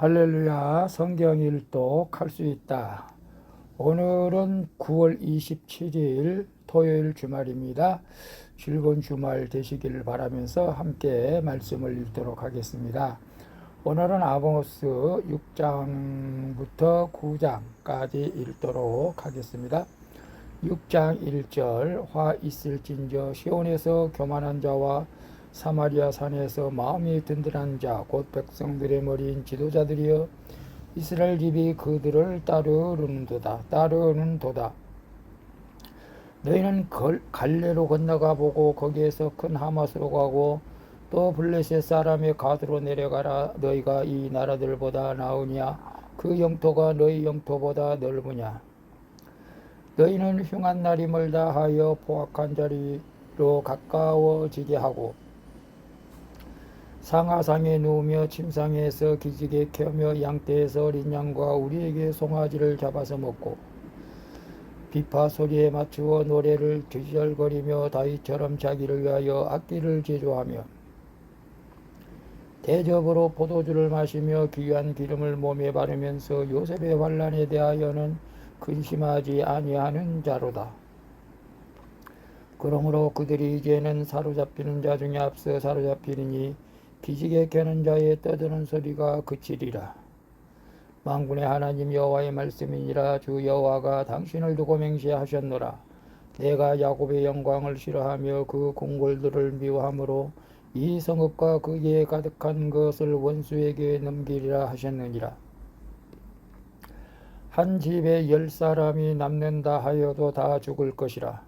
할렐루야 성경 일독 할 수 있다. 오늘은 9월 27일 토요일 주말입니다. 즐거운 주말 되시기를 바라면서 함께 말씀을 읽도록 하겠습니다. 오늘은 아모스 6장부터 9장까지 읽도록 하겠습니다. 6장 1절 화 있을진저 시온에서 교만한 자와 사마리아 산에서 마음이 든든한 자 곧 백성들의 머리인 지도자들이여 이스라엘 집이 그들을 따르는도다 따르는도다. 너희는 걸, 갈레로 건너가 보고 거기에서 큰 하마스로 가고 또 블레셋 사람의 가드로 내려가라. 너희가 이 나라들보다 나으냐? 그 영토가 너희 영토보다 넓으냐? 너희는 흉한 날이 멀다 하여 포악한 자리로 가까워지게 하고 상하상에 누우며 침상에서 기지개 켜며 양떼에서 어린 양과 우리에게 송아지를 잡아서 먹고 비파 소리에 맞추어 노래를 뒤절거리며 다윗처럼 자기를 위하여 악기를 제조하며 대접으로 포도주를 마시며 귀한 기름을 몸에 바르면서 요셉의 환란에 대하여는 근심하지 아니하는 자로다. 그러므로 그들이 이제는 사로잡히는 자 중에 앞서 사로잡히느니 기지개 켜는 자의 떠드는 소리가 그치리라. 만군의 하나님 여호와의 말씀이니라 주 여호와가 당신을 두고 맹세하셨노라. 내가 야곱의 영광을 싫어하며 그 궁궐들을 미워하므로 이 성읍과 거기에 가득한 것을 원수에게 넘기리라 하셨느니라. 한 집에 열 사람이 남는다 하여도 다 죽을 것이라.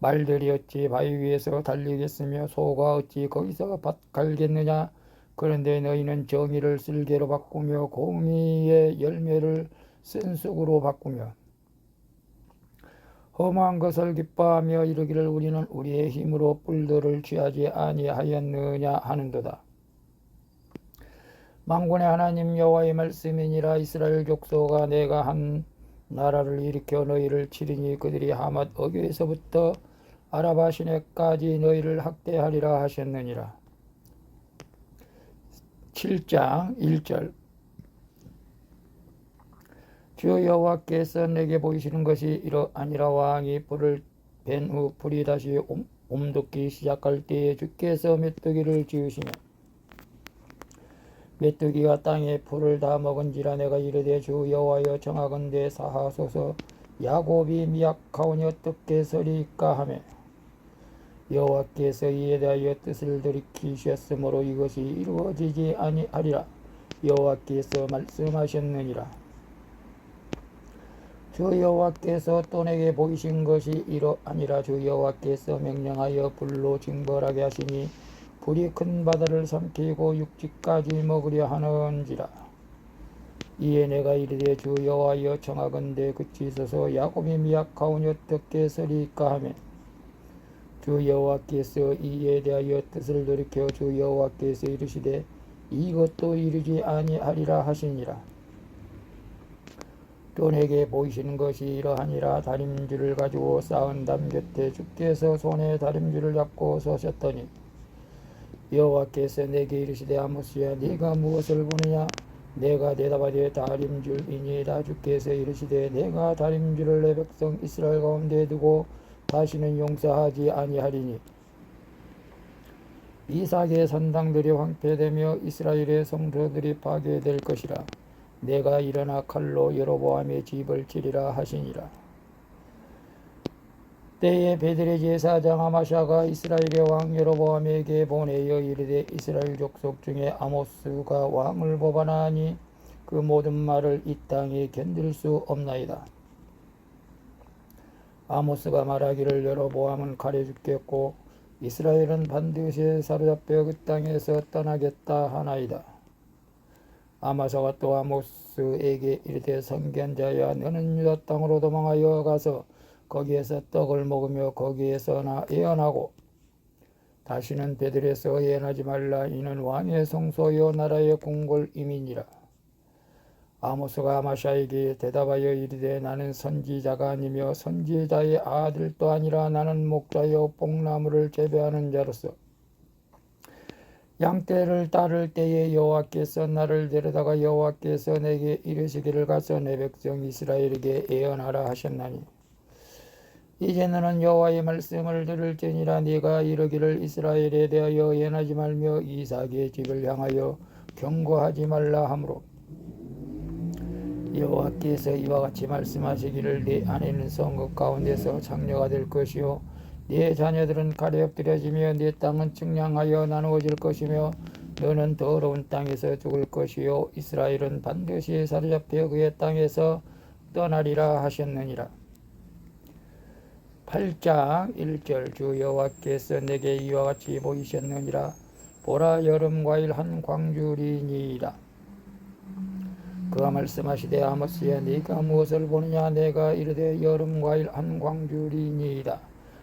말들이 어찌 바위 위에서 달리겠으며 소가 어찌 거기서 밭 갈겠느냐 그런데 너희는 정의를 쓸개로 바꾸며 공의의 열매를 쓴 쑥으로 바꾸며 험한 것을 기뻐하며 이르기를 우리는 우리의 힘으로 뿔들을 취하지 아니하였느냐 하는도다. 망군의 하나님 여호와의 말씀이니라 이스라엘 족속아 내가 한 나라를 일으켜 너희를 치리니 그들이 하맛 어교에서부터 아라바 시내까지 너희를 학대하리라 하셨느니라. 7장 1절 주 여호와께서 내게 보이시는 것이 이러 아니라 왕이 불을 벤 후 불이 다시 옴, 옮돋기 시작할 때에 주께서 메뚜기를 지으시며 메뚜기가 땅에 풀을 다 먹은지라 내가 이르되 주 여호와여 정하건대 사하소서 야곱이 미약하오니 어떻게 서리까 하매 여호와께서 이에 대하여 뜻을 들이키셨으므로 이것이 이루어지지 아니하리라 여호와께서 말씀하셨느니라. 주 여호와께서 또 내게 보이신 것이 이러 아니라 주 여호와께서 명령하여 불로 징벌하게 하시니 불이 큰 바다를 삼키고 육지까지 먹으려 하는지라. 이에 내가 이르되 주 여호와여 청하건대 그치소서 야곱이 미약하오니 어떻게 서리까 하매 주 여호와께서 이에 대하여 뜻을 돌이켜 주 여호와께서 이르시되 이것도 이르지 아니하리라 하시니라. 또 내게 보이시는 것이 이러하니라. 다림줄을 가지고 쌓은 담 곁에 주께서 손에 다림줄을 잡고 서셨더니 여호와께서 내게 이르시되 아모스야 네가 무엇을 보느냐? 내가 대답하되 다림줄이니이다. 주께서 이르시되 내가 다림줄을 내 백성 이스라엘 가운데 두고 다시는 용서하지 아니하리니. 이삭의 산당들이 황폐되며 이스라엘의 성소들이 파괴될 것이라. 내가 일어나 칼로 여로보암의 집을 치리라 하시니라. 때에 베드레 제사장 아마샤가 이스라엘의 왕 여로보암에게 보내어 이르되 이스라엘 족속 중에 아모스가 왕을 뽑아나니 그 모든 말을 이 땅에 견딜 수 없나이다. 아모스가 말하기를 여로보암은 칼에 죽겠고 이스라엘은 반드시 사로잡혀 그 땅에서 떠나겠다 하나이다. 아마사가 또 아모스에게 이르되 선견자야 너는 유다 땅으로 도망하여 가서 거기에서 떡을 먹으며 거기에서 나 예언하고 다시는 베들에서 예언하지 말라 이는 왕의 성소요 나라의 궁궐 이민이라 아모스가 아마샤에게 대답하여 이르되 나는 선지자가 아니며 선지자의 아들도 아니라 나는 목자여 뽕나무를 재배하는 자로서 양떼를 따를 때에 여호와께서 나를 데려다가 여호와께서 내게 이르시기를 가서 내 백성 이스라엘에게 예언하라 하셨나니 이제 너는 여호와의 말씀을 들을지니라 네가 이르기를 이스라엘에 대하여 예언하지 말며 이삭의 집을 향하여 경고하지 말라 하므로 여호와께서 이와 같이 말씀하시기를 네 아내는 성읍 가운데서 장녀가 될 것이요. 네 자녀들은 칼에 엎드려지며 네 땅은 측량하여 나누어질 것이며 너는 더러운 땅에서 죽을 것이요. 이스라엘은 반드시 사로잡혀 그의 땅에서 떠나리라 하셨느니라. 8장 1절 주 여호와께서 내게 이와 같이 보이셨느니라. 보라 여름 과일 한 광주리니이다 그가 말씀하시되 아모스야 네가 무엇을 보느냐? 내가 이르되 여름 과일 한 광주리니이다.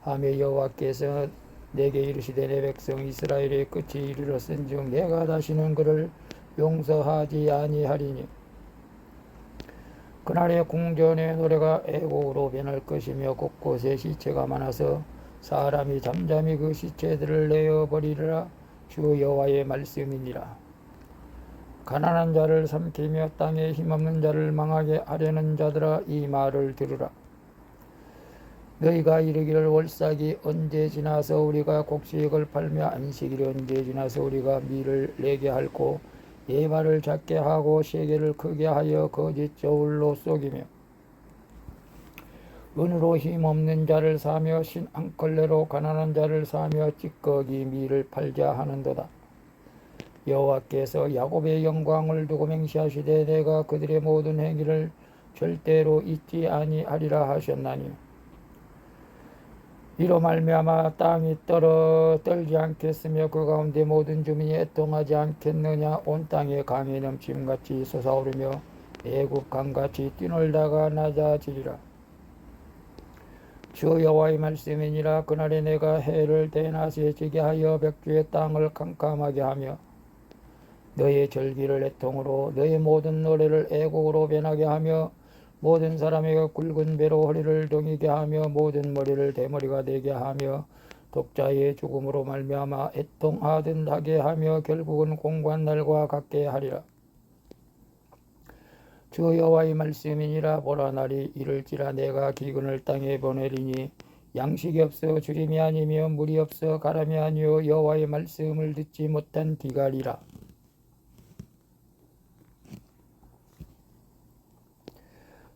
하며 여호와께서 내게 이르시되 내 백성 이스라엘의 끝이 이르렀은즉 내가 다시는 그를 용서하지 아니하리니. 그날의 궁전의 노래가 애곡으로 변할 것이며 곳곳에 시체가 많아서 사람이 잠잠히 그 시체들을 내어 버리리라. 주 여호와의 말씀이니라 가난한 자를 삼키며 땅에 힘없는 자를 망하게 하려는 자들아 이 말을 들으라 너희가 이르기를 월삭이 언제 지나서 우리가 곡식을 팔며 안식일이 언제 지나서 우리가 밀을 내게 할고 예발을 작게 하고 세계를 크게 하여 거짓 저울로 속이며 은으로 힘없는 자를 사며 신한 걸레로 가난한 자를 사며 찌꺼기 밀을 팔자 하는도다. 여호와께서 야곱의 영광을 두고 맹시하시되 내가 그들의 모든 행위를 절대로 잊지 아니하리라 하셨나니. 이로 말미암아 땅이 떨어 떨지 않겠으며 그 가운데 모든 주민이 애통하지 않겠느냐? 온 땅에 강이 넘침같이 솟아오르며 애국 강같이 뛰놀다가 낮아지리라. 주 여호와의 말씀이니라. 그날에 내가 해를 대낮에 지게 하여 백주의 땅을 캄캄하게 하며 너의 절기를 애통으로 너의 모든 노래를 애곡으로 변하게 하며 모든 사람에게 굵은 배로 허리를 동이게 하며 모든 머리를 대머리가 되게 하며 독자의 죽음으로 말미암아 애통하든 하게 하며 결국은 공관 날과 같게 하리라. 주 여호와의 말씀이니라 보라 날이 이를지라 내가 기근을 땅에 보내리니 양식이 없어 주림이 아니며 물이 없어 가람이 아니요 여호와의 말씀을 듣지 못한 기갈이라.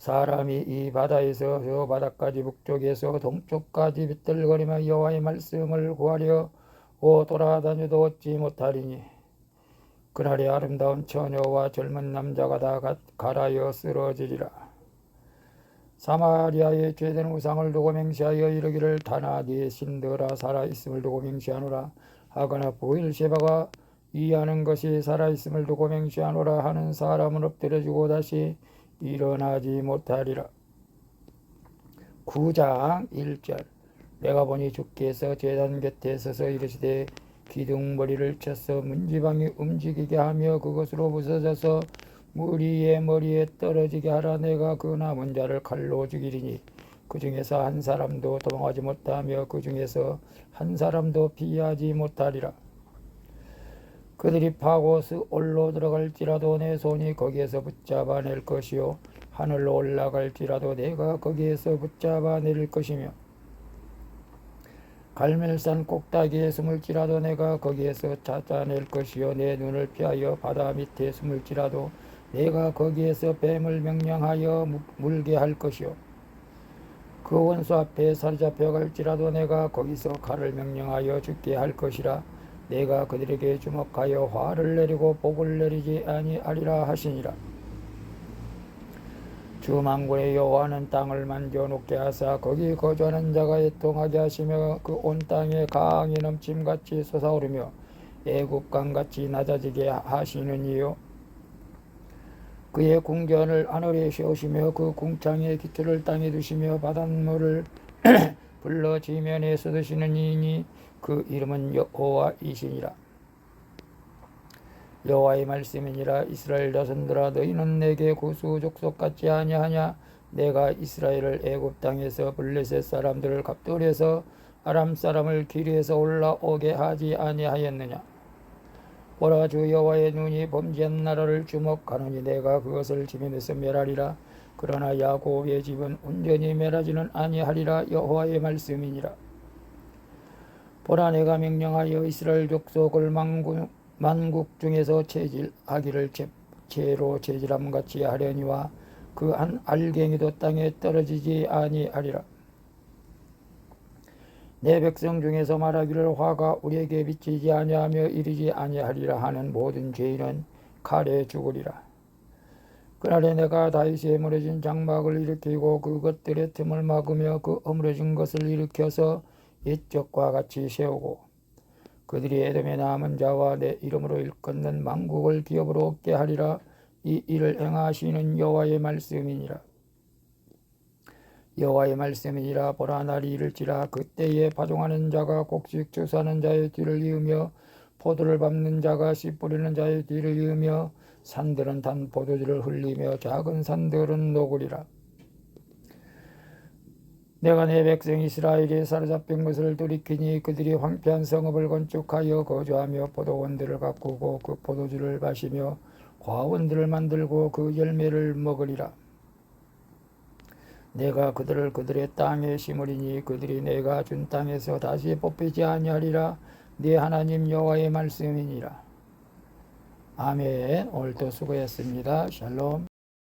사람이 이 바다에서 저 바다까지 북쪽에서 동쪽까지 비틀거리며 여호와의 말씀을 구하려 오 돌아다녀도 얻지 못하리니. 그날에 아름다운 처녀와 젊은 남자가 다 갈아여 쓰러지리라. 사마리아의 죄된 우상을 두고 맹시하여 이르기를 다나 네 신들아 살아있음을 두고 맹시하노라. 하거나 보일세바가 이하는 것이 살아있음을 두고 맹시하노라 하는 사람은 엎드려주고 다시 일어나지 못하리라. 9장 1절 내가 보니 주께서 제단 곁에 서서 이르시되 기둥머리를 쳐서 문지방이 움직이게 하며 그것으로 부서져서 무리의 머리에 떨어지게 하라 내가 그 남은 자를 칼로 죽이리니 그 중에서 한 사람도 도망하지 못하며 그 중에서 한 사람도 피하지 못하리라. 그들이 파고스 올로 들어갈지라도 내 손이 거기에서 붙잡아낼 것이요. 하늘로 올라갈지라도 내가 거기에서 붙잡아낼 것이며 갈멜산 꼭다기에 숨을지라도 내가 거기에서 찾아낼 것이요. 내 눈을 피하여 바다 밑에 숨을지라도 내가 거기에서 뱀을 명령하여 물게 할 것이요. 그 원수 앞에 사로잡혀 갈지라도 내가 거기서 칼을 명령하여 죽게 할 것이라 내가 그들에게 주목하여 화를 내리고 복을 내리지 아니하리라 하시니라. 주망군의 여호와는 땅을 만져 놓게 하사 거기 거주하는 자가 애통하게 하시며 그 온 땅에 강이 넘침같이 솟아오르며 애국강같이 낮아지게 하시느니요. 그의 궁전을 하늘에 세우시며 그 궁창의 기틀을 땅에 두시며 바닷물을 불러 지면에 쏟으시는 이니 그 이름은 여호와이시니라. 여호와의 말씀이니라. 이스라엘 자손들아 너희는 내게 고수 족속 같지 아니하냐? 내가 이스라엘을 애굽 땅에서 블레셋 사람들을 갑돌에서 아람 사람을 길에서 올라오게 하지 아니하였느냐? 보라 주 여호와의 눈이 범죄한 나라를 주목하노니 내가 그것을 지면에서 멸하리라. 그러나 야곱의 집은 온전히 멸하지는 아니하리라. 여호와의 말씀이니라 보라 내가 명령하여 이스라엘 족속을 만국, 만국 중에서 체질하기를 제, 죄로 체질함 같이 하려니와 그 한 알갱이도 땅에 떨어지지 아니하리라 내 백성 중에서 말하기를 화가 우리에게 비치지 아니하며 이르지 아니하리라 하는 모든 죄인은 칼에 죽으리라. 그날에 내가 다윗의 무너진 장막을 일으키고 그것들의 틈을 막으며 그 어무러진 것을 일으켜서 옛적과 같이 세우고 그들이 에돔에 남은 자와 내 이름으로 일컫는 만국을 기업으로 얻게 하리라. 이 일을 행하시는 여호와의 말씀이니라. 여호와의 말씀이니라. 보라 날이 이를지라. 그때에 파종하는 자가 곡식 주사하는 자의 뒤를 이으며 포도를 밟는 자가 씨 뿌리는 자의 뒤를 이으며 산들은 단 포도주를 흘리며 작은 산들은 녹으리라 내가 내 백성 이스라엘이 사로잡힌 것을 돌이키니 그들이 황폐한 성읍을 건축하여 거주하며 포도원들을 가꾸고 그 포도주를 마시며 과원들을 만들고 그 열매를 먹으리라 내가 그들을 그들의 땅에 심으리니 그들이 내가 준 땅에서 다시 뽑히지 아니하리라 네 하나님 여호와의 말씀이니라. 아멘. 오늘도 수고했습니다. 샬롬.